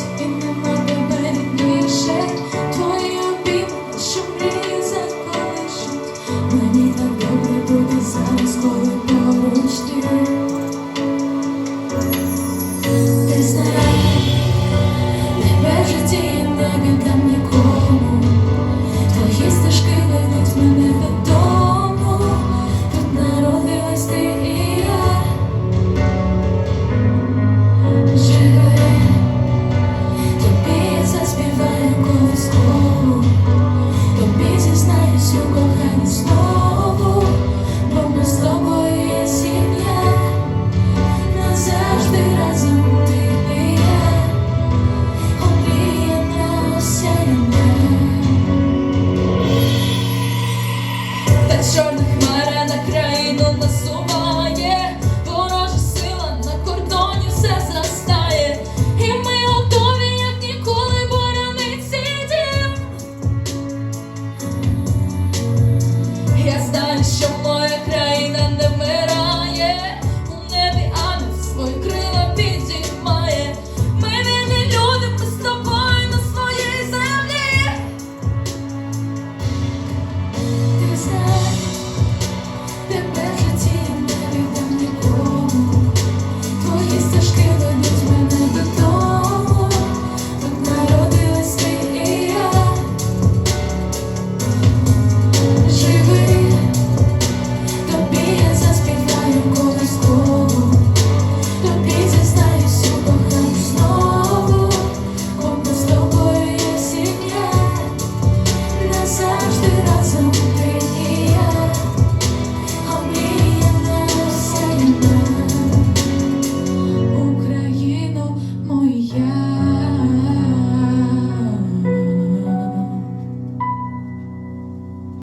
sitting чорна хмара на країну насуває, ворожа сила на кордоні все зростає, і ми готові, як ніколи, боронити. Я знаю, що моя країна не вмирає, у небі ангел свої крила підіймає. Ми вільні люди, ми з тобою на своїй землі.